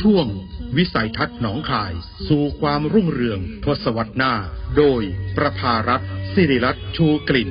ช่วง วิสัยทัศน์หนองคาย สู่ความรุ่งเรืองทศวรรษหน้า โดยประภารัตสิริรัตน์ชูกลิ่น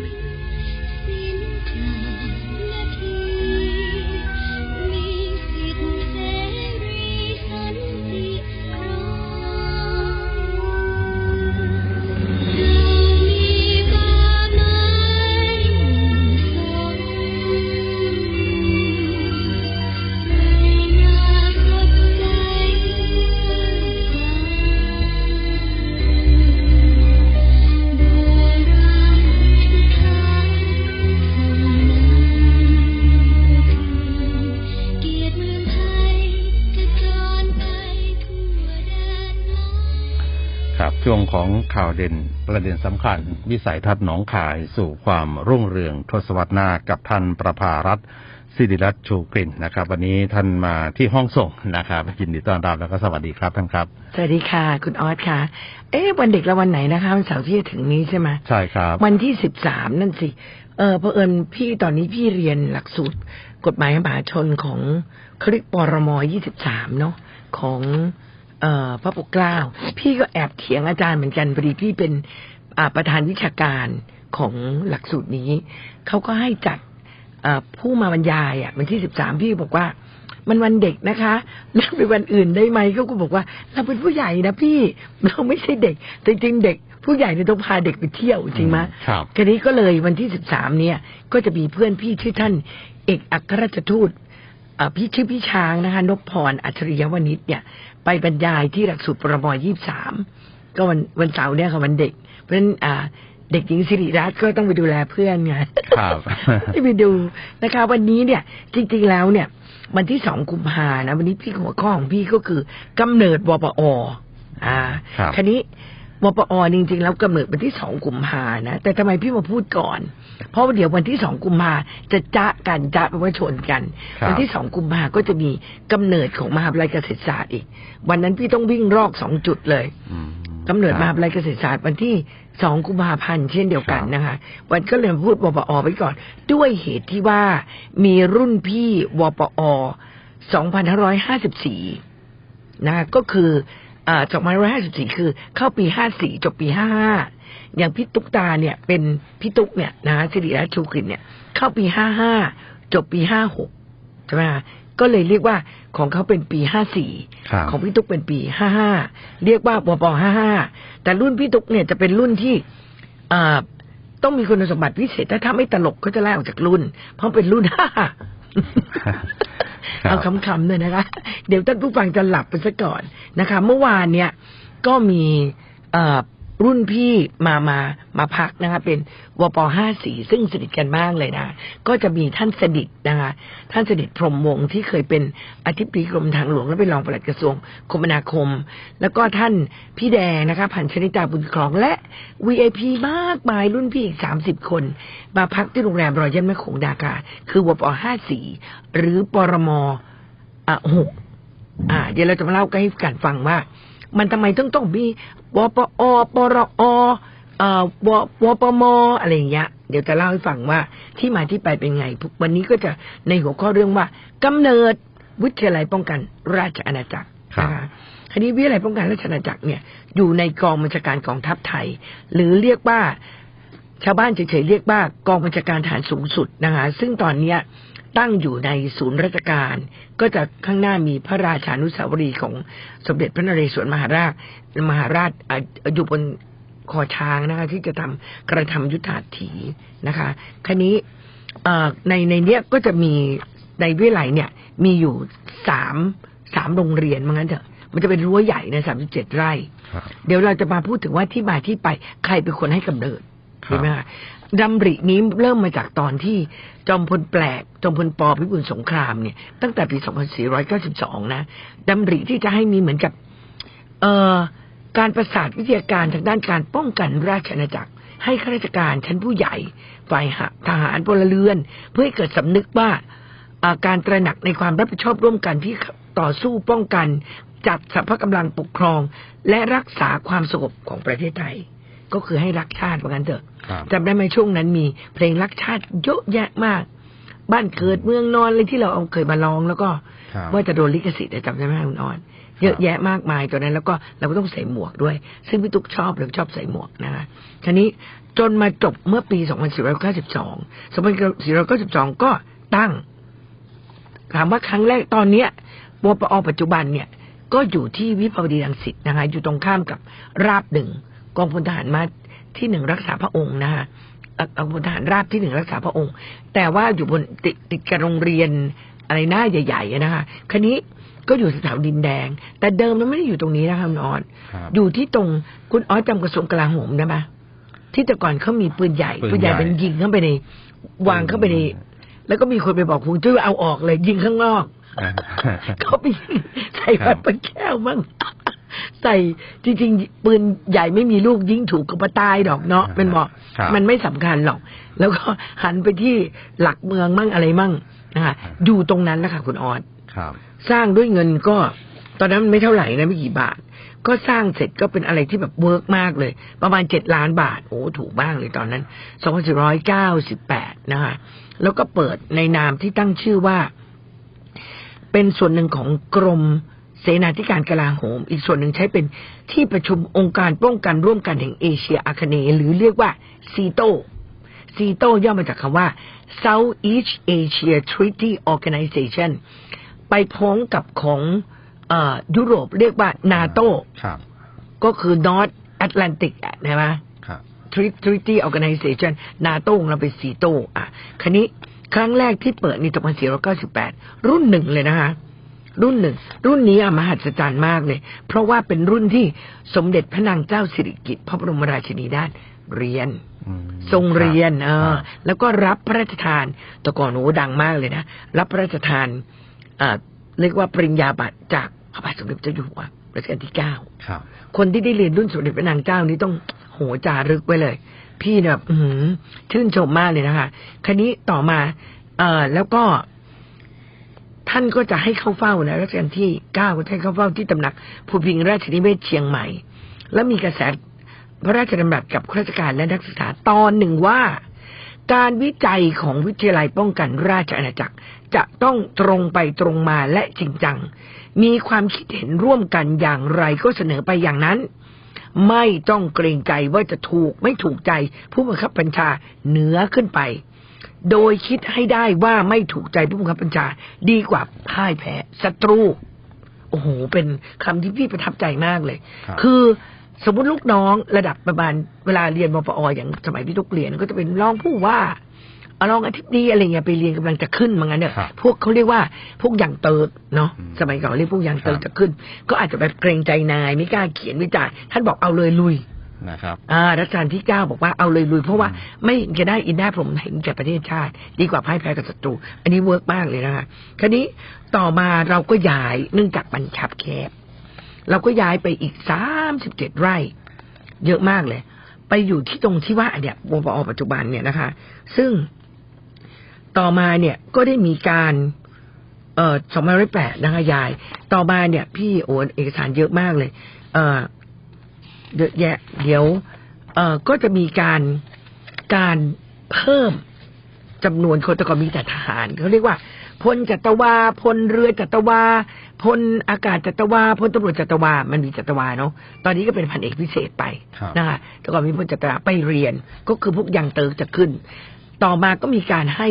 งของข่าวเด่นประเด็นสำคัญ วิสัยทัศน์หนองคายสู่ความรุ่งเรืองทศวรรษหน้ากับท่านประภารัฐสิริรัตน์ชูกลิ่นนะครับ วันนี้ท่านมาที่ห้องส่งนะครับยินดีต้อนรับแล้วก็สวัสดีครับท่านครับ สวัสดีค่ะ คุณออสค่ะ เอ๊ะวันเด็กละวันไหนนะคะวันเสาร์ที่จะถึงนี้ใช่ไหมใช่ครับ วันที่สิบสามนั่นสิ เออเผอิญพี่ตอนนี้พี่เรียนหลักสูตร กฎหมายมหาชนของเขาเรียกปรมยี่สิบสามเนาะของเอ่อ พระปกเกล้า พี่ก็แอบเถียงอาจารย์เหมือนกันพอดีพี่เป็นอ่าประธานวิชาการของหลักสูตรนี้ เขาก็ให้จัดเอ่อผู้มาบรรยายอะวันที่สิบสามพี่บอกว่า มันวันเด็กนะคะเลื่อนไปวันอื่นได้ไหมเขาก็บอกว่า เราเป็นผู้ใหญ่นะพี่เราไม่ใช่เด็ก แต่จริงๆเด็ก ผู้ใหญ่เนี่ยต้องพาเด็กไปเที่ยวจริงไหมครับทีนี้ก็เลยวันที่สิบสามเนี่ย ก็จะมีเพื่อนพี่ชื่อท่าน เอกอัครราชทูตอ่าพี่ชื่อพี่ช้างนะคะนพพรอัจฉริยวณิชเนี่ย ไปบรรยายที่หลักสูตรปรมยี่สามก็วันวันเสาร์เนี่ยค่ะวันเด็ก เพราะฉะนั้นอ่าเด็กหญิงสิริรัตน์ก็ต้องไปดูแลเพื่อนไงครับที่ไปดูนะคะ วันนี้เนี่ย จริง ๆแล้วเนี่ย วันที่สองกุมภานะ วันนี้พี่หัวข้อของพี่ก็คือกำเนิดวปออ่า ครับคัน นี้วปอจริงๆแล้วกำเนิดวันที่สองกุมภานะ แต่ทำไมพี่มาพูดก่อน เพราะว่าเดี๋ยววันที่สองกุมภาจะจะกันจะแปลว่าชนกันครับวัที่สองกุมภาก็จะมีกำเนิดของมหาวิทยาลัยเกษตรศาสตร์อีก วันนั้นพี่ต้องวิ่งรอกสองจุดเลยอืมกำเนิดคมรับหาวิทยาลัยเกษตรศาสตร์วันที่สองกุมภาพันธ์เช่นเดียวกันนะคะ วันก็เลยพูดวปอไปก่อน ด้วยเหตุที่ว่ามีรุ่นพี่วปอ2554นะคะก็คือ อ่า2554คือ เข้าปี54จบปี55อย่างพี่ตุ๊กตาเนี่ย เป็นพี่ตุ๊กเนี่ยนะสิริรัตน์ชูกฤษเนี่ย เข้าปี55จบปี56ใช่ไหมคะก็เลยเรียกว่าของเขาเป็นปี54ครับของพี่ตุ๊กเป็นปีห้าห้าเรียกว่าปปห้าห้าแต่รุ่นพี่ตุ๊กเนี่ยจะเป็นรุ่นที่อ่าต้องมีคุณสมบัติพิเศษถ้าถ้าไม่ตลกก็จะไล่ออกจากรุ่น เพราะเป็นรุ่นห้าครับ เอาคำๆเลยนะคะ เดี๋ยวท่านผู้ฟังจะหลับไปซะก่อนนะคะ เมื่อวานเนี่ยก็มีเรุ่นพี่มามามาพักนะคะเป็นวปห้าสี่ซึ่งสนิทกันมากเลยนะ ก็จะมีท่านสนิทนะคะท่านสนิทพรมวงศ์ที่เคยเป็นอธิบดีกรมทางหลวงและเป็นรองปลัดกระทรวงคมนาคม แล้วก็ท่านพี่แดงนะคะพันชนิตาบุญครองและ VIP มากมายรุ่นพี่อีกสามสิบคน มาพักที่โรงแรมรอยยันแม่โขงดากา คือวปห้าสี่หรือปรมอะหกอ่าเดี๋ยวเราจะมาเล่ากันให้กันฟังว่า มันทำไมต้องต้องมีวปอปรอเอ่อววปมอะไรอย่างเงี้ยเดี๋ยวจะเล่าให้ฟังว่าที่มาที่ไปเป็นไง วันนี้ก็จะในหัวข้อเรื่องว่ากำเนิดวิทยาลัยป้องกันราชอาณาจักรครับนะคะคดีวิทยาลัยป้องกันราชอาณาจักรเนี่ยอยู่ในกองบัญชาการกองทัพไทย หรือเรียกว่า ชาวบ้านเฉยๆเรียกว่ากองบัญชาการฐานสูงสุดนะคะซึ่งตอนเนี้ยตั้งอยู่ในศูนย์ราชการ ก็จะข้างหน้ามีพระราชานุสาวรีย์ของสมเด็จพระนเรศวรมหาราชมหาราชอะอยู่บนคอช้างนะคะที่จะทำกระทำยุทธาถีนะคะคันนี้เอ่อในในเนี้ยก็จะมีในวิทยาลัยเนี่ย มีอยู่สามสามโรงเรียนมั้งนั้นเถอะมันจะเป็นรั้วใหญ่ในสามสิบเจ็ดไร่ครับเดี๋ยวเราจะมาพูดถึงว่าที่มาที่ไปใครเป็นคนให้กำเนิดครับ ใช่ไหมคะดำรินี้เริ่มมาจากตอนที่จอมพลแปลก จอมพลปอพิบูลสงครามเนี่ยตั้งแต่ปี 2492 นะดำริที่จะให้มีเหมือนกับ เอ่อการประสาทวิทยาการทางด้านการป้องกันราชอาณาจักร ให้ข้าราชการชั้นผู้ใหญ่ ฝ่ายทหารพลเรือน เพื่อให้เกิดสำนึกว่าอ่าการตระหนักในความรับผิดชอบร่วมกันที่ต่อสู้ป้องกัน จัดสรรพกำลังปกครอง และรักษาความสงบของประเทศไทย ก็คือให้รักชาติว่างั้นเถอะครับจำได้ไหมช่วงนั้นมีเพลงรักชาติเยอะแยะมาก บ้านเกิดเมืองนอนอะไรที่เราเอาเคยมาร้อง แล้วก็ครับว่าจะโดนลิขสิทธิ์จำได้ไหมคุณออนเยอะแยะมากมายตอนนั้นแล้วก็เราก็ต้องใส่หมวกด้วย ซึ่งพี่ตุ๊กชอบเลยชอบใส่หมวกนะคะทีนี้จนมาจบเมื่อปี 2492 2492 ก็ตั้ง ถามว่าครั้งแรกตอนเนี้ยวปอปัจจุบันเนี่ย ก็อยู่ที่วิภาวดีรังสิตนะคะ อยู่ตรงข้ามกับราบหนึ่ง กองพลทหารมาที่หนึ่งรักษาพระองค์นะคะเอ่อกองพลทหารราบที่หนึ่งรักษาพระองค์ แต่ว่าอยู่บนติดติดกับโรงเรียนอะไรหน้าใหญ่ๆอะนะคะคันนี้ก็อยู่แถวดินแดง แต่เดิมมันไม่ได้อยู่ตรงนี้นะคะคุณออนครับอยู่ที่ตรงคุณออสจำกระทรวงกลาโหมได้ไหมที่แต่ก่อนเขามีปืนใหญ่ปืนใหญ่เป็นยิงเข้าไปใน วางเข้าไปในแล้วก็มีคนไปบอกคุณจุ้ยว่าเอาออกเลย ยิงข้างนอกเขาไปยิงใส่ครัพับดปะแก้วมั่ง ใส่จริงๆ ปืนใหญ่ไม่มีลูกยิงถูกกับปะตายดอกเนาะมันบอกครับมันไม่สำคัญหรอก แล้วก็หันไปที่หลักเมืองมั่งอะไรมั่งนะคะอยู่ตรงนั้นแหละค่ะคุณออสครับสร้างด้วยเงินก็ ตอนนั้นมันไม่เท่าไหร่นะไม่กี่บาท ก็สร้างเสร็จก็เป็นอะไรที่แบบเวิร์กมากเลย ประมาณเจ็ดล้านบาท โอ้ถูกมากเลยตอนนั้นสองพันสี่ร้อยเก้าสิบแปดนะคะแล้วก็เปิดในนามที่ตั้งชื่อว่า เป็นส่วนหนึ่งของกรม เสนาธิการกลาโหม อีกส่วนหนึ่งใช้เป็นที่ประชุมองค์การป้องกันร่วมกันแห่งเอเชียอาคเนย์หรือเรียกว่าซีโตซีโตย่อมาจากคำว่า Southeast Asia Treaty Organization ไปพ้องกับของเออยุโรปเรียกว่านาโตครับก็ก็คือ North Atlantic อะใช่ไหมครับ Treaty Organization นาโต้ของเราเป็นสีโตอะคันนี้ครั้งแรกที่เปิดใน2498 รุ่นหนึ่งเลยนะคะ รุ่นหนึ่ง รุ่นนี้อะมหัศจรรย์มากเลย เพราะว่าเป็นรุ่นที่สมเด็จพระนางเจ้าสิริกิติ์พระบรมราชินีนาถเรียนอืมทรงเรียนเอคอรับแล้วก็รับพระราชทานแต่ก่อนโอ้ดังมากเลยนะ รับพระราชทานอ่าเรียกว่าปริญญาบัตรจากพระบาทสมเด็จเจ้าอยู่หัวรัชกาลที่เก้าครับคนที่ได้เรียนรุ่นสมเด็จพระนางเจ้านี่ต้องโหจารึกไว้เลย พี่เนี่ยแบบอื้อหือชื่นชมมากเลยนะคะคันนี้ต่อมา เอ่อแล้วก็ ท่านก็จะให้เข้าเฝ้านะรัชกาลที่เก้าก็ให้เข้าเฝ้าที่ตำหนักภูพิงราชนิเวศเชียงใหม่ แล้วมีกระแสพระราชดำรัสกับข้าราชการและนักศึกษาตอนหนึ่งว่า การวิจัยของวิทยาลัยป้องกันราชอาณาจักร จะต้องตรงไปตรงมาและจริงจัง มีความคิดเห็นร่วมกันอย่างไรก็เสนอไปอย่างนั้น ไม่ต้องเกรงใจว่าจะถูกไม่ถูกใจผู้บังคับบัญชาเหนือขึ้นไป โดยคิดให้ได้ว่าไม่ถูกใจผู้บังคับบัญชา ดีกว่าพ่ายแพ้ศัตรู โอ้โห เป็นคำที่พี่ประทับใจมากเลยครับคือสมมติลูกน้องระดับประมาณเวลาเรียนมปออย่างสมัยพี่ทุกเรียนก็จะเป็นรองผู้ว่าอะรองอธิบดีอะไรเงี้ยไปเรียนกำลังจะขึ้นมางั้นเนี่ยครับพวกเขาเรียกว่าพวกยังเติร์ดเนาะอืมสมัยก่อนเรียกพวกยังเติร์ดครับจะขึ้น ก็อาจจะแบบเกรงใจนายไม่กล้าเขียนวิจารณ์ท่านบอกเอาเลยลุย นะครับอ่ารัชกาลที่เก้าบอกว่าเอาเลยลุยเพราะว่าอืมไม่เห็นจะได้อินได้ผมเห็นแก่ประเทศชาติ ดีกว่าพ่ายแพ้กับศัตรู อันนี้เวิร์กมากเลยนะคะคราวนี้ต่อมาเราก็ย้ายเนื่องจากมันขับแคบ เราก็ย้ายไปอีกสามสิบเจ็ดไร่ เยอะมากเลย ไปอยู่ที่ตรงที่ว่าเนี่ยวปอปัจจุบันเนี่ยนะคะ ซึ่งต่อมาเนี่ยก็ได้มีการเอ่อสองพันแปดนะคะยาย ต่อมาเนี่ย พี่โอนเอกสารเยอะมากเลย เอ่อ เยอะแยะ เดี๋ยว เอ่อก็จะมีการการเพิ่มจำนวนคนแต่ก่อนมีแต่ทหารเขาเรียกว่าพลจัตวาพลเรือจัตวาพลอากาศจัตวาพลตำรวจจัตวา มันมีจัตวาเนาะตอนนี้ก็เป็นพันเอกพิเศษไปครับนะคะแต่ก่อนมีพลจัตวาไปเรียนก็คือพวกยังเติร์กจะขึ้น ต่อมาก็มีการให้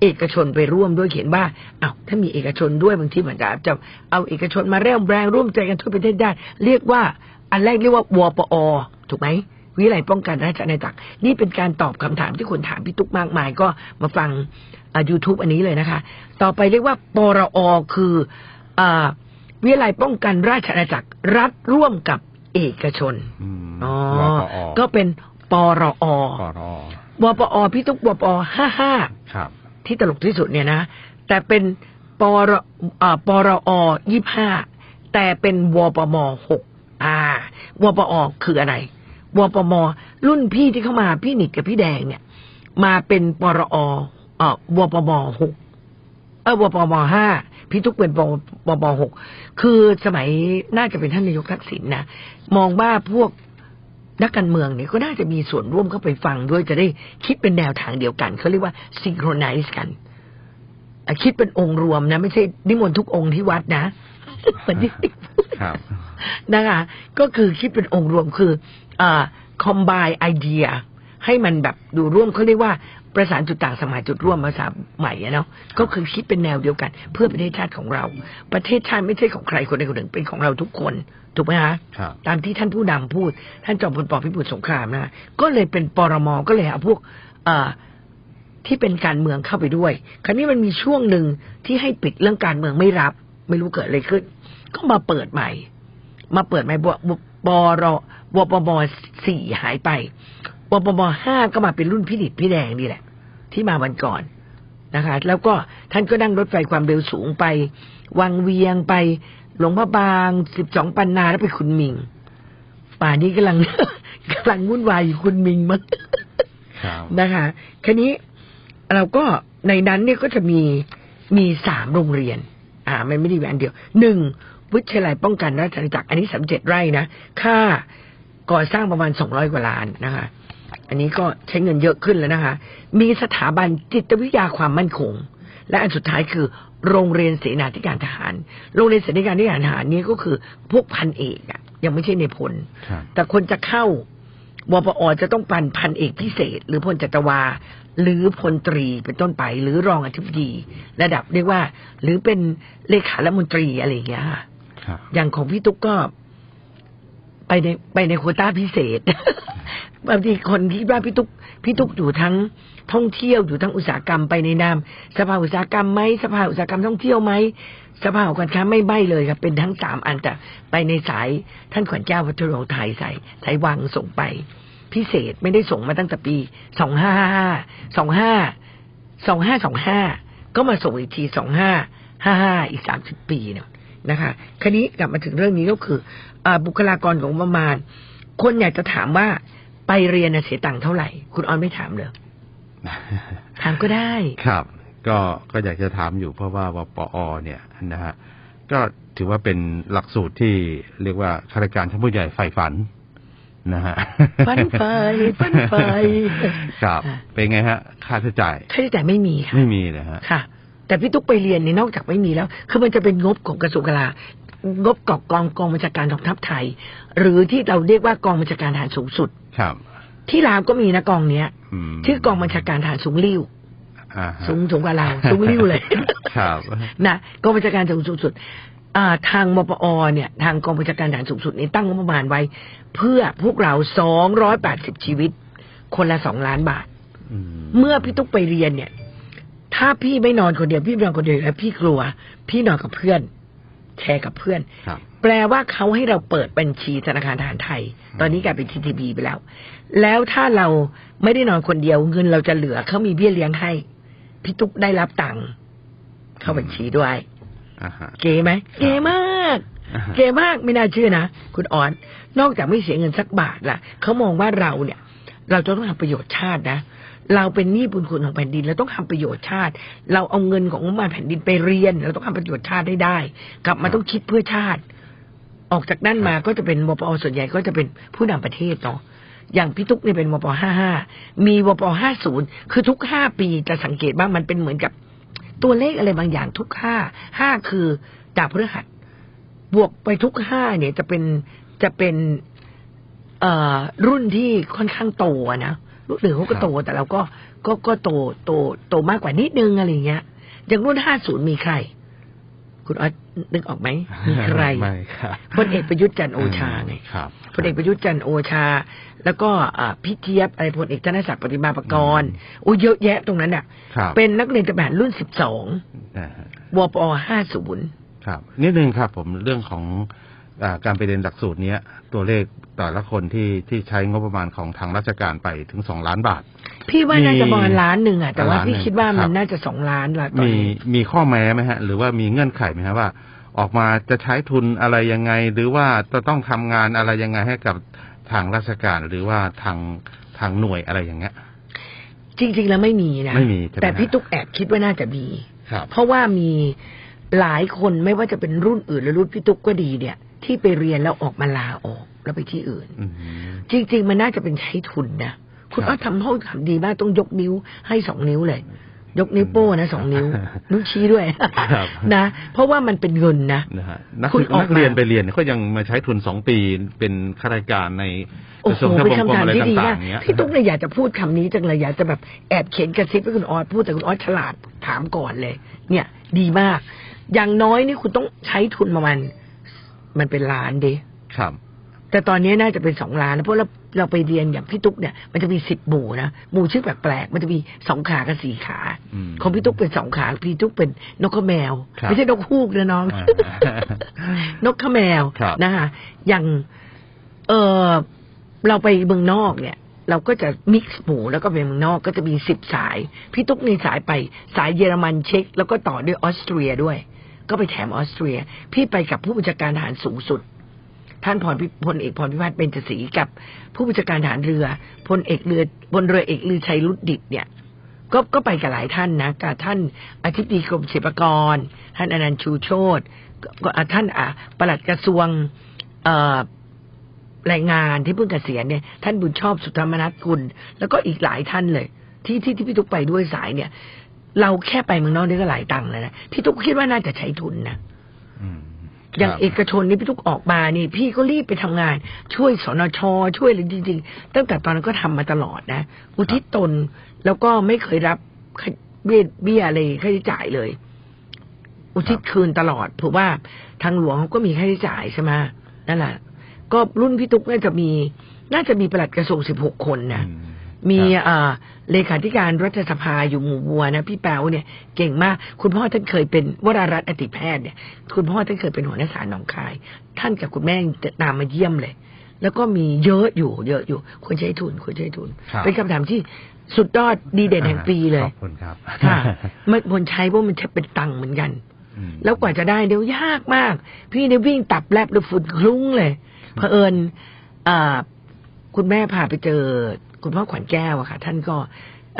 เอกชนไปร่วมด้วยเขียนว่าอ้าวถ้ามีเอกชนด้วยบางทีเหมือนจะจะเอาเอกชนมาเร่วมแรงร่วมใจกันทั่วประเทศได้ เรียกว่า อันแรกเรียกว่าวปอ ถูกไหมวิไลป้องกันราชอาณาจักรนี่เป็นการตอบคำถามที่คนถามพี่ตุ๊กมากมาย ก็มาฟังยูทูบอันนี้เลยนะคะ ต่อไปเรียกว่าปรอคืออาวิไลป้องกันราชอาณาจักรรัฐร่วมกับเอกชนอืมอ๋อวปอก็เป็นปรอปรอวปอพี่ตุ๊กวปอห้าห้าครับที่ตลกที่สุดเนี่ยนะ แต่เป็นปรอ่าปรอยี่ห้าแต่เป็นวปมหกอ่า วปอคืออะไรวปมรุ่นพี่ที่เข้ามาพี่หนิกกับพี่แดงเนี่ย มาเป็นปรอเอ่อวปมหกเออวปมห้าพี่ทุกเป็นปปมหกคือสมัยน่าจะเป็นท่านนายกทักษิณนะมองว่าพวกนักการเมืองเนี่ยก็น่าจะมีส่วนร่วมเข้าไปฟังด้วยจะได้คิดเป็นแนวทางเดียวกันเขาเรียกว่าซิงโครไนซ์กันคิดเป็นองค์รวมนะ ไม่ใช่นิมนต์ทุกองค์ที่วัดนะเหมือนที่ติ๊กพูดครับ นะคะ ก็คือคิดเป็นองค์รวมคืออ่า combine idea ให้มันแบบดูร่วมเขาเรียกว่าประสานจุดต่างสมานจุดร่วมภาษาใหม่อะเนาะก็คือคิดเป็นแนวเดียวกัน เพื่อประเทศชาติของเรา ประเทศชาติไม่ใช่ของใครคนใดคนหนึ่งเป็นของเราทุกคนถูกไหมคะครับตามที่ท่านผู้นำพูด ท่านจอมพลปพิบูลสงครามนะก็เลยเป็นปรมก็เลยเอาพวกเอ่อที่เป็นการเมืองเข้าไปด้วย คราวนี้มันมีช่วงหนึ่งที่ให้ปิดเรื่องการเมืองไม่รับ ไม่รู้เกิดอะไรขึ้น ก็มาเปิดใหม่ มาเปิดใหม่บวบรวปบสี่หายไปวปบห้าก็มาเป็นรุ่นพี่ดิดพี่แดงนี่แหละ ที่มาวันก่อนนะคะ แล้วก็ท่านก็นั่งรถไฟความเร็วสูงไป วังเวียงไป หลวงพระบางสิบสองปันนาแล้วไปคุณมิง ป่านี้กำลังกำลังวุ่นวายอยู่คุณมิงมั้งครับนะคะคันนี้เราก็ในนั้นเนี่ยก็จะมีมีสามโรงเรียน อ่า มันไม่ได้มีอันเดียวหนึ่ง วิทยาลัยป้องกันราชอาณาจักรอันนี้สามเจ็ดไร่นะ ค่าก่อสร้างประมาณสองร้อยกว่าล้านนะคะ อันนี้ก็ใช้เงินเยอะขึ้นแล้วนะคะ มีสถาบันจิตวิทยาความมั่นคง และอันสุดท้ายคือ โรงเรียนเสนาธิการทหาร โรงเรียนเสนาธิการทหารนี้ก็คือพวกพันเอกอะยังไม่ใช่ในพลครับแต่คนจะเข้าวปอจะต้องปันพันเอกพิเศษ หรือพลจัตวา หรือพลตรีเป็นต้นไป หรือรองอธิบดี ระดับเรียกว่า หรือเป็นเลขารัฐมนตรีอะไรอย่างเงี้ยค่ะครับ อย่างของพี่ตุ๊กก็ไปในไปในโคต้าพิเศษบางทีคนที่ว่าพี่ตุ๊กพี่ตุ๊กอยู่ทั้งท่องเที่ยวอยู่ทั้งอุตสาหกรรมไปในนามสภาอุตสาหกรรมไหมสภาอุตสาหกรรมท่องเที่ยวไหมสภาหอการค้าไม่ใบเลยครับ เป็นทั้งสามอันแต่ไปในสายท่านขวัญเจ้าวัฒโรไทยใส่สายวังส่งไป พิเศษไม่ได้ส่งมาตั้งแต่ปีสองห้าห้าสองห้าสองห้าสองห้าก็มาส่งอีกทีสองห้าห้าห้าอีกสามสิบปีเนาะ นะคะคราวนี้กลับมาถึงเรื่องนี้ก็คืออาบุคลากรของประมาณ คนอยากจะถามว่าไปเรียนน่ะเสียตังค์เท่าไหร่ คุณออนไม่ถามเลยถามก็ได้ครับ ก็ก็อยากจะถามอยู่เพราะว่าวปอเนี่ยนะฮะก็ถือว่าเป็นหลักสูตรที่เรียกว่าข้าราชการชั้นผู้ใหญ่ใฝ่ฝันนะฮะฝันไฟฝันไฟครับอะเป็นไงฮะ ค่าใช้จ่ายค่าใช้จ่ายไม่มีค่ะไม่มีเลยฮะค่ะ แต่พี่ตุ๊กไปเรียนเนี่ยนอกจากไม่มีแล้ว คือมันจะเป็นงบของกระทรวงกลางบกองกองกองบัญชาการกองทัพไทย หรือที่เราเรียกว่ากองบัญชาการทหารสูงสุด ครับ ที่ลาวก็มีนะกองเนี้ยมชื่อกองบัญชาการทหารสูงริ้วอ่าฮะสูงสูงกว่าเราสูงริ้วเลย ครับนะกองบัญชาการสูงสุดอ่าทางมปอเนี่ย ทางกองบัญชาการทหารสูงสุดนี่ตั้งงบประมาณไว้ เพื่อพวกเราสองร้อยแปดสิบชีวิต คนละสองล้านบาทอืมเมื่อพี่ตุ๊กไปเรียนเนี่ย ถ้าพี่ไม่นอนคนเดียวพี่ไม่นอนคนเดียวแล้วพี่กลัว พี่นอนกับเพื่อน แชร์กับเพื่อนครับแปลว่าเขาให้เราเปิดบัญชีธนาคารทหารไทย ตอนนี้กลายเป็นทีทีบีไปแล้ว แล้วถ้าเราไม่ได้นอนคนเดียว เงินเราจะเหลือเขามีเบี้ยเลี้ยงให้ พี่ตุ๊กได้รับตังค์เข้าบัญชีด้วยอ่าฮะเก๋ไหมเก๋มากอ่าฮะเก๋มากไม่น่าเชื่อนะคุณออน นอกจากไม่เสียเงินสักบาทละเขามองว่าเราเนี่ย เราจะต้องทำประโยชน์ชาตินะ เราเป็นหนี้บุญคุณของแผ่นดินเราต้องทำประโยชน์ชาติ เราเอาเงินของงบประมาณแผ่นดินไปเรียน เราต้องทำประโยชน์ชาติได้ได้ กลับมาต้องคิดเพื่อชาติ ออกจากนั่นมาก็จะเป็นวปอส่วนใหญ่ก็จะเป็นผู้นำประเทศเนาะอย่างพี่ตุ๊กเนี่ยเป็นวปห้าห้ามีวปห้าศูนย์คือทุกห้าปีจะสังเกตว่ามันเป็นเหมือนกับตัวเลขอะไรบางอย่างทุกห้าห้าคือดาวพฤหัส บวกไปทุกห้าเนี่ยจะเป็นจะเป็นเอ่อรุ่นที่ค่อนข้างโตอะนะ รุ่นอื่นเขาก็โตแต่เราก็ก็ก็โตโตโตมากกว่านิดนึงอะไรอย่างเงี้ยอย่างรุ่นห้าศูนย์มีใคร คุณออสนึกออกไหมมีใครไม่ครับพลเอกประยุทธ์จันทร์โอชาไงครับพลเอกประยุทธ์จันทร์โอชา แล้วก็อ่าพี่เจี๊ยบอะไรพลเอกธนศักดิ์ปฏิมาประกรณ์โอ้เยอะแยะตรงนั้นอะครับเป็นนักเรียนทหารรุ่นสิบสองนะฮะวปห้าศูนย์ครับนิดนึงครับผมเรื่องของอา การไปเรียนหลักสูตรเนี้ยตัวเลขแต่ละคนที่ที่ใช้งบประมาณของทางราชการไปถึงสองล้านบาท พี่ว่าน่าจะมีประมาณล้านหนึ่งอะแต่ว่าล้านหนึ่พี่งคิดว่าครัมันบน่าจะสองล้านละตอนมีนี้มีข้อแม้ไหมฮะ หรือว่ามีเงื่อนไขไหมฮะว่า ออกมาจะใช้ทุนอะไรยังไง หรือว่าจะต้องทำงานอะไรยังไงให้กับทางราชการหรือว่าทางทางหน่วยอะไรอย่างเงี้ยจริง ๆ แล้วไม่มีนะไม่มีใช่ไหมแต่พี่ฮะตุ๊กแอบคิดว่าน่าจะมีครับเพราะว่ามีหลายคนไม่ว่าจะเป็นรุ่นอื่นหรือรุ่นพี่ตุ๊กก็ดีเนี่ย ที่ไปเรียนแล้วออกมาลาออกแล้วไปที่อื่นอืมจริง ๆ มันน่าจะเป็นใช้ทุนนะคุณครับอ้อทำห้องทำดีมากต้องยกนิ้วให้สองนิ้วเลย ยกนิ้วโป้นะสองนิ้วนิ้วชี้ด้วยครับนะ เพราะว่ามันเป็นเงินนะนะฮะนักคุณออกนักเรียนมาไปเรียนก็ยังมาใช้ทุนสองปีเป็นข้าราชการในกโอ้ระโหทรวงทบเป็นวงกรคำมถามอะไรที่ดีต่ามางกๆอย่างเงี้ยพี่ตุ๊กเนี่ยอยากจะพูดคำนี้จังเลยอยากจะแบบแอบเขียนกระซิบให้คุณออสพูดแต่คุณออสฉลาดถามก่อนเลย เนี่ย ดีมาก อย่างน้อยนี่คุณต้องใช้ทุนประมาณ มันเป็นล้านเดครับ แต่ตอนนี้น่าจะเป็นสองล้านนะเพราะเราเราไปเรียนอย่างพี่ตุ๊กเนี่ย มันจะมีสิบหมู่นะหมู่ชื่อแปลกๆมันจะมีสองขากับสี่ขาอืมของพี่ตุ๊กเป็นสองขาพี่ตุ๊กเป็นนกกระแมวครับไม่ใช่นกฮูกนะน้องอ่านกขแมวครับนะคะอย่าง เออเราไปเมืองนอกเนี่ยเราก็จะมิกซ์หมูแล้วก็ไปเมืองนอกก็จะมีสิบสาย พี่ตุ๊กในสายไปสายเยอรมันเช็กแล้วก็ต่อด้วยออสเตรียด้วย ก็ไปแถมออสเตรีย พี่ไปกับผู้บัญชาการทหารสูงสุด ท่านพรพิพลเอกพรพิพัฒน์เบญจศรีกับผู้บัญชาการทหารเรือพลเอกเรือพลเรือเอกลือชัยรุดดิตเนี่ยก็ก็ไปกับหลายท่านนะกับท่านอธิบดีกรมศิลปากร ท่านอนันต์ชูโชตก็ท่านอะปลัดกระทรวงเอแรงงานที่เพิ่งเกษียณเนี่ย ท่านบุญชอบสุธรรมนัสกุล แล้วก็อีกหลายท่านเลย ที่ที่ที่พี่ตุ๊กไปด้วยสายเนี่ย เราแค่ไปเมืองนอกนี่ก็หลายตังค์แล้วนะพี่ตุ๊กคิดว่าน่าจะใช้ทุนนะอืมอย่างครับเอกชนนี่พี่ตุ๊กออกมานี่ พี่ก็รีบไปทำงาน ช่วยสนชช่วยอะไรจริงๆ ตั้งแต่ตอนนั้นก็ทำมาตลอดนะ อุทิศตนแล้วก็ไม่เคยรับค่าเบี้ยเบี้ยอะไรค่าใช้จ่ายเลย อุทิศคืนตลอดถือว่าทางหลวงเขาก็มีค่าใช้จ่ายใช่ไหมนั่นแหละก็รุ่นพี่ตุ๊กน่าจะมี น่าจะมีปลัดกระทรวงสิบหกคนนะอื มมีครับเอ่อเลขาธิการรัฐสภาอยู่หมู่บัวนะพี่แป๊วเนี่ยเก่งมาก คุณพ่อท่านเคยเป็นวรารัตน์อติแพทย์เนี่ย คุณพ่อท่านเคยเป็นหัวหน้าศาลหนองคาย ท่านกับคุณแม่จะตามมาเยี่ยมเลย แล้วก็มีเยอะอยู่ เยอะอยู่ควรใช้ทุนควรใช้ทุนครับเป็นคำถามที่สุดยอดดีเด่นแห่งปีเลยขอบคุณครับค่ะไม่ควรใช้เพราะมันจะเป็นตังค์เหมือนกันอืมแล้วกว่าจะได้เดี๋ยวยากมาก พี่เนี่ยวิ่งตับแลบเลยฝุ่นคลุ้งเลยเผอิญอ่าคุณแม่พาไปเจอ คุณพ่อขวัญแก้วอะค่ะ ท่านก็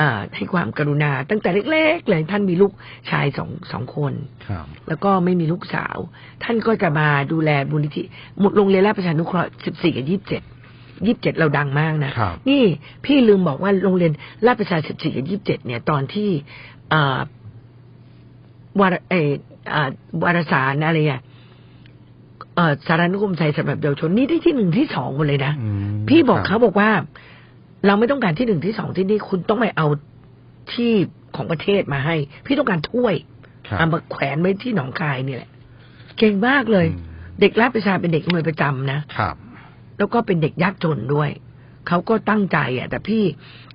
อ่าให้ความกรุณา ตั้งแต่เล็กๆเลยท่านมีลูกชายสองสองคนครับแล้วก็ไม่มีลูกสาว ท่านก็จะมาดูแลมูลนิธิโรงเรียนราชประชานุเคราะห์สิบสี่กับยี่สิบเจ็ดยี่สิบเจ็ดเราดังมากนะครับนี่พี่ลืมบอกว่าโรงเรียนราชประชาสิบสี่กับยี่สิบเจ็ดเนี่ยตอนที่อ่าวารเอออ่าวารสารอะไรอะเออสารานุกรมไทยสำหรับเยาวชนนี่ได้ที่หนึ่งที่สองหมดเลยนะอืมพี่บอกครัเขาบอกว่า เราไม่ต้องการที่หนึ่งที่สองที่นี่คุณต้องไปเอาที่ของประเทศมาให้ พี่ต้องการถ้วยครับเอามาแขวนไว้ที่หนองคายนี่แหละ เก่งมากเลยอืมเด็กราชประชาเป็นเด็กหน่วยประจำนะครับ แล้วก็เป็นเด็กยากจนด้วย เขาก็ตั้งใจอะ แต่พี่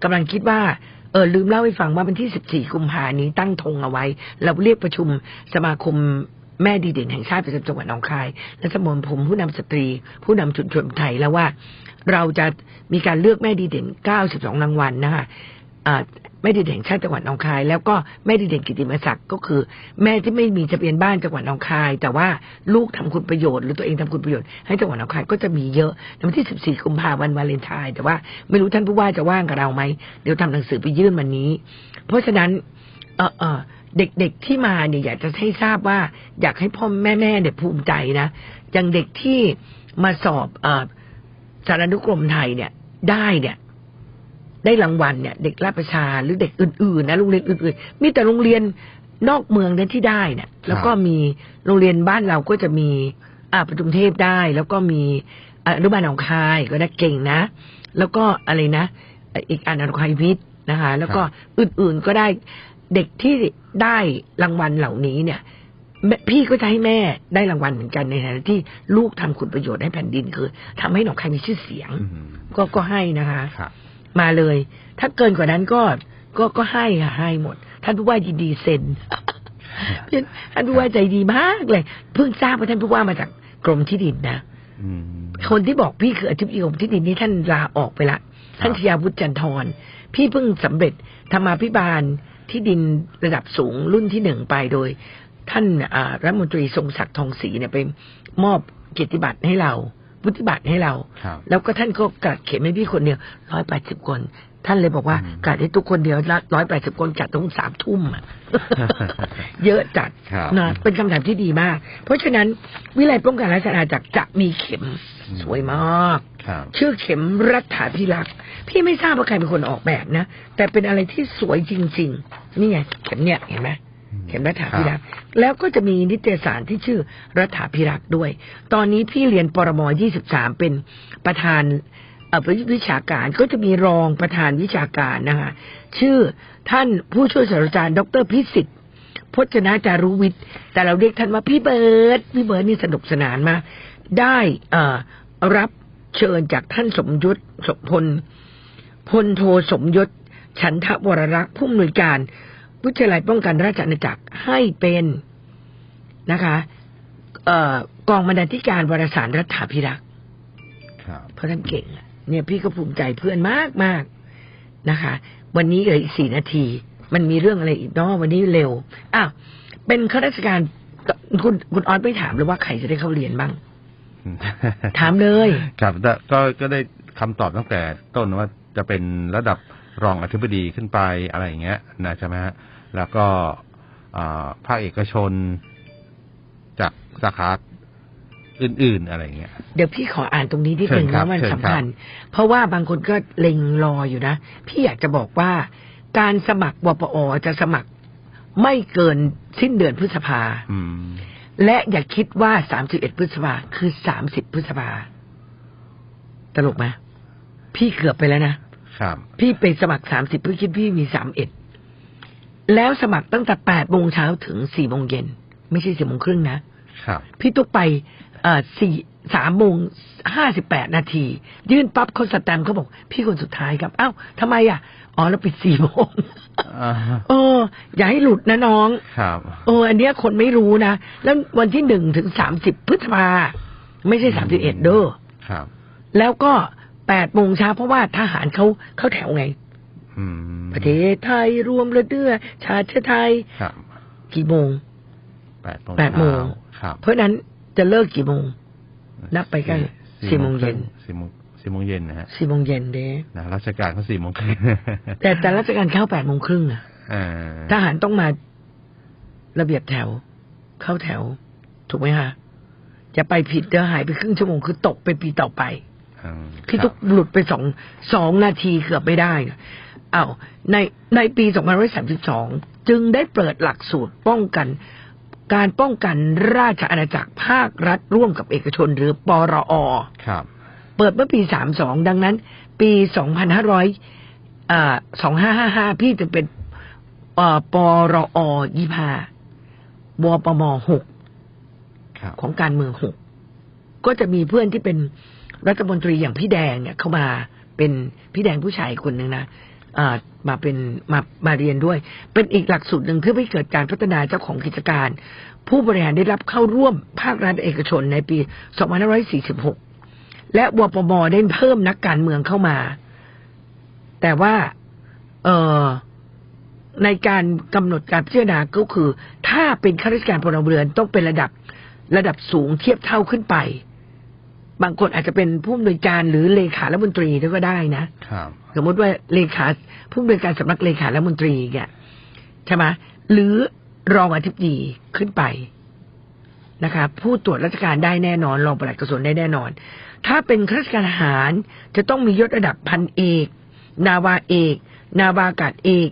กำลังคิดว่าเออลืมเล่าให้ฟังว่าวันที่ 14 กุมภานี้ตั้งธงเอาไว้ เราเรียกประชุมสมาคม แม่ดีเด่นแห่งชาติประจำจังหวัดหนองคาย และสมนผมผู้นำสตรี ผู้นำชุมชนไทยแล้วว่า เราจะมีการเลือกแม่ดีเด่น 92 รางวัลนะคะแม่ดีเด่นแห่งชาติจังหวัดหนองคาย แล้วก็แม่ดีเด่นกิติมศักดิ์ก็คือ แม่ที่ไม่มีทะเบียนบ้านจังหวัดหนองคาย แต่ว่าลูกทำคุณประโยชน์หรือตัวเองทำคุณประโยชน์ให้จังหวัดหนองคายก็จะมีเยอะในวันที่ 14 กุมภาพันธ์วันวาเลนไทน์แต่ว่าไม่รู้ท่านผู้ว่าจะว่างกับเราไหมเดี๋ยวทำหนังสือไปยื่นวันนี้ เพราะฉะนั้น เออเออ เด็กๆที่มาเนี่ยอยากจะให้ทราบว่า อยากให้พ่อแม่แม่ๆเนี่ยภูมิใจนะอย่างเด็กที่มาสอบเออสารานุกรมไทยเนี่ย ได้เนี่ย ได้รางวัลเนี่ย เด็กราชประชาหรือเด็กอื่นๆนะโรงเรียนอื่นๆมีแต่โรงเรียนนอกเมืองเนี่ยที่ได้เนี่ยแล้วก็มีโรงเรียนบ้านเราก็จะมี อ่าปทุมเทพได้ แล้วก็มีอ่าอนุบาลหนองคายก็ได้เก่งนะ แล้วก็อะไรนะอีกอันอนุคายวิทย์นะคะ แล้วก็อื่นๆก็ได้ เด็กที่ได้รางวัลเหล่านี้เนี่ยแม่พี่ก็จะให้แม่ได้รางวัลเหมือนกันในฐานะที่ลูกทำคุณประโยชน์ให้แผ่นดินคือทำให้หนองคายมีชื่อเสียงอืมก็ก็ให้นะคะครับมาเลย ถ้าเกินกว่านั้นก็ก็ก็ให้ค่ะให้หมด ท่านผู้ว่ายินดีเซ็นท่านผู้ว่าใจดีมากเลย เพิ่งทราบว่าท่านผู้ว่ามาจากกรมที่ดินนะอืมคนที่บอกพี่คืออธิบดีกรมที่ดินนี่ท่านลาออกไปละท่านชยาวุฒิจันทรพี่เพิ่งสำเร็จธรรมาภิบาล ที่ดินระดับสูงรุ่นที่หนึ่งไปโดย ท่านรัฐมนตรีทรงศักดิ์ทองศรีเนี่ยไปมอบเกียรติบัตรให้เรา วุฒิบัตรให้เราครับแล้วก็ท่านก็กระเข็มให้พี่คนเดียวร้อยแปดสิบคน ท่านเลยบอกว่าอืมกัดให้ทุกคนเดียวร้อยแปดสิบคนกัดตรงสามทุ่มอะเยอะจัดครับนะเป็นคำถามที่ดีมาก เพราะฉะนั้นวิไลป้องกันและสาธารณจักรจะมีเข็มสวยมากครับชื่อเข็มรัฐาพิรักษ์พี่ไม่ทราบว่าใครเป็นคนออกแบบนะ แต่เป็นอะไรที่สวยจริง ๆ นี่ไงเข็มเนี่ยเห็นไหม เข็มรัฐาพิรักษ์แล้วก็จะมีนิตยสารที่ชื่อรัฐาพิรักษ์ด้วย ตอนนี้พี่เรียนปรม23 เป็นประธานเอ่อวิชาการก็จะมีรองประธานวิชาการนะคะชื่อท่านผู้ช่วยศาสตราจารย์ ดรพิสิทธิ์พจนาจารุวิทย์แต่เราเรียกท่านว่าพี่เบิร์ดพี่เบิร์ดนี่สนุกสนานมากได้เอ่อรับเชิญจากท่านสมยศสมพลพลโทสมยศ ฉันทวรรักษ์ผู้อำนวยการ วิทยาลัยป้องกันราชอาณาจักรให้เป็นนะคะเอ่อกองบรรณาธิการวารสารรัฐาพิรักษ์ครับเพราะท่านเก่งอะเนี่ยพี่ก็ภูมิใจเพื่อนมากมากนะคะ วันนี้เหลืออีกสี่นาที มันมีเรื่องอะไรอีกเนาะวันนี้เร็วอ้าวเป็นข้าราชการคุณคุณออสไม่ถามเลยว่าใครจะได้เข้าเรียนบ้าง ถามเลย ครับแต่ก็ก็ได้คำตอบตั้งแต่ต้นว่าจะเป็นระดับรองอธิบดีขึ้นไปอะไรอย่างเงี้ยนะใช่ไหมฮะ แล้วก็อ่าภาคเอกชน จากสาขาอื่น ๆ อะไรอย่างเงี้ย เดี๋ยวพี่ขออ่านตรงนี้ที่หนึ่งเชิญครับนะมันเชิญครับสำคัญ เพราะว่าบางคนก็เล็งรออยู่นะ พี่อยากจะบอกว่าการสมัครวปอจะสมัครไม่เกินสิ้นเดือนพฤษภาอืมและอย่าคิดว่า31พฤษภาคือ30พฤษภาตลกไหมพี่เกือบไปแล้วนะครับ พี่ไปสมัคร30พี่คิดพี่มี31 แล้วสมัครตั้งแต่8โมงเช้าถึง4โมงเย็น ไม่ใช่4โมงครึ่งนะ ครับ พี่ตุ๊กไปเอ่อสี่สามโมงห้าสิบแปดนาที ยื่นปั๊บเขาสแตมป์เขาบอก พี่คนสุดท้ายครับเอ้าทำไมอะ อ๋อเราปิดสี่โมงอ่าเออ อย่าให้หลุดนะน้อง ครับเอออันเนี้ยคนไม่รู้นะ แล้ววันที่หนึ่งถึงสามสิบพฤษภา ไม่ใช่สามสิบเอ็ดเด้อครับ แล้วก็แปดโมงเช้าเพราะว่าทหารเขาเขาแถวไงอืม ประเทศไทยรวมระเดือชาติเชื้อไทยครับกี่โมงแปดโมงแปดโมงเช้าครับเพราะฉะนั้นจะเลิกกี่โมง นับไปกันสี่โมงเย็นสี่โมงสี่โมงเย็นนะฮะสี่โมงเย็นเด้นะราชการเขาสี่โมงครึ่งแต่แต่ราชการเข้าแปดโมงครึ่งอะอ่าทหารต้องมาระเบียบแถว เข้าแถว ถูกไหมคะจะไปผิดเดี๋ยวหายไปครึ่งชั่วโมงคือตกไปปีต่อไปอืมพี่ครับตุ๊กหลุดไปสองสองนาทีเกือบไม่ได้ อ้าวในในปี2532 จึงได้เปิดหลักสูตรป้องกัน การป้องกันราชอาณาจักรภาครัฐร่วมกับเอกชนหรือปรอครับเปิดเมื่อปี 32 ดังนั้น ปี 2500อ่า2555 พี่จะเป็นเอ่อปรอ25วปมครับ6ของการเมือง 6 ก็จะมีเพื่อนที่เป็นรัฐมนตรีอย่างพี่แดงเนี่ยเข้ามาเป็นพี่แดงผู้ชายคนหนึ่งนะอ่า มาเป็นมามาเรียนด้วย เป็นอีกหลักสูตรหนึ่งเพื่อให้เกิดการพัฒนาเจ้าของกิจการ ผู้บริหารได้รับเข้าร่วมภาครัฐเอกชนในปี 2546 และวปมได้เพิ่มนักการเมืองเข้ามา แต่ว่าเออในการกำหนดการพิจารณาก็คือ ถ้าเป็นข้าราชการพลเรือนต้องเป็นระดับระดับสูงเทียบเท่าขึ้นไป บางคนอาจจะเป็นผู้อำนวยการหรือเลขาและมนตรีด้วยก็ได้นะครับสมมติว่าเลขาผู้อำนวยการสำนักเลขาและมนตรีเนี่ยใช่ไหมหรือรองอธิบดีขึ้นไปนะคะผู้ตรวจราชการได้แน่นอน รองปลัดกระทรวงได้แน่นอน ถ้าเป็นข้าราชการทหารจะต้องมียศระดับพันเอก นาวาเอก นาวากาศเอก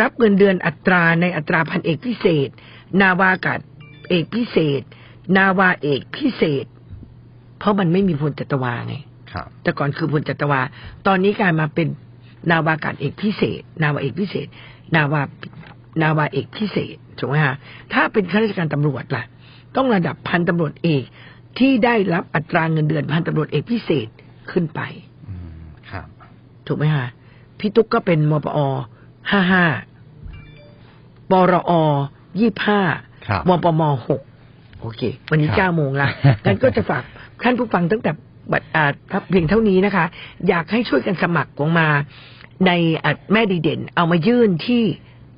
รับเงินเดือนอัตราในอัตราพันเอกพิเศษ นาวากาศเอกพิเศษ นาวาเอกพิเศษ เพราะมันไม่มีพลจัตวาไงครับแต่ก่อนคือพลจัตวา ตอนนี้กลายมาเป็นนาวากาศเอกพิเศษ นาวาเอกพิเศษ นาวานาวาเอกพิเศษถูกไหมฮะถ้าเป็นข้าราชการตำรวจล่ะ ต้องระดับพันตำรวจเอกที่ได้รับอัตราเงินเดือนพันตำรวจเอกพิเศษขึ้นไปอืมครับถูกไหมฮะพี่ตุ๊กก็เป็นมปอห้าห้าปรอยี่ห้าครับวปมหก โอเค วันนี้ครับเก้าโมงละงั้นก็จะฝากท่านผู้ฟังตั้งแต่บัดอ่าครับเพียงเท่านี้นะคะ อยากให้ช่วยกันสมัครออกมาในอะแม่ดีเด่น เอามายื่นที่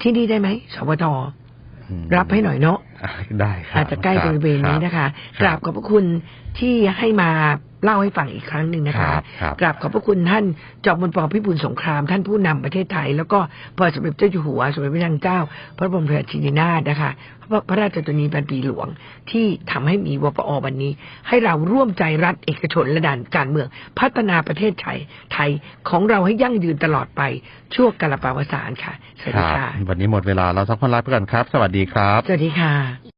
ที่นี่ได้ไหมสวทอืมรับให้หน่อยเนาะอะได้ครับอาจจะใกล้บริเวณนี้นะคะครับกราบขอบพระคุณ ที่ให้มาเล่าให้ฟังอีกครั้งหนึ่งนะคคะรับครับกราบขอบพระคุณท่านจอมพลปพิบูลสงคราม ท่านผู้นำประเทศไทย แล้วก็พระบาทสมเด็จเจ้าอยู่หัวสมเด็จพระนางเจ้า พระบรมราชินีนาถนะคะพระพระราชกรณียบัตรปีหลวง ที่ทำให้มีวปอวันนี้ ให้เราร่วมใจรัฐเอกชนและด่านการเมือง พัฒนาประเทศไทยไทยของเราให้ยั่งยืนตลอดไปชั่วกาลปาวสารค่ะสวัสคดีรับค่ะ วันนี้หมดเวลาเราทั้งคนลาไปก่อนครับ สวัสดีครับ สวัสดีค่ะ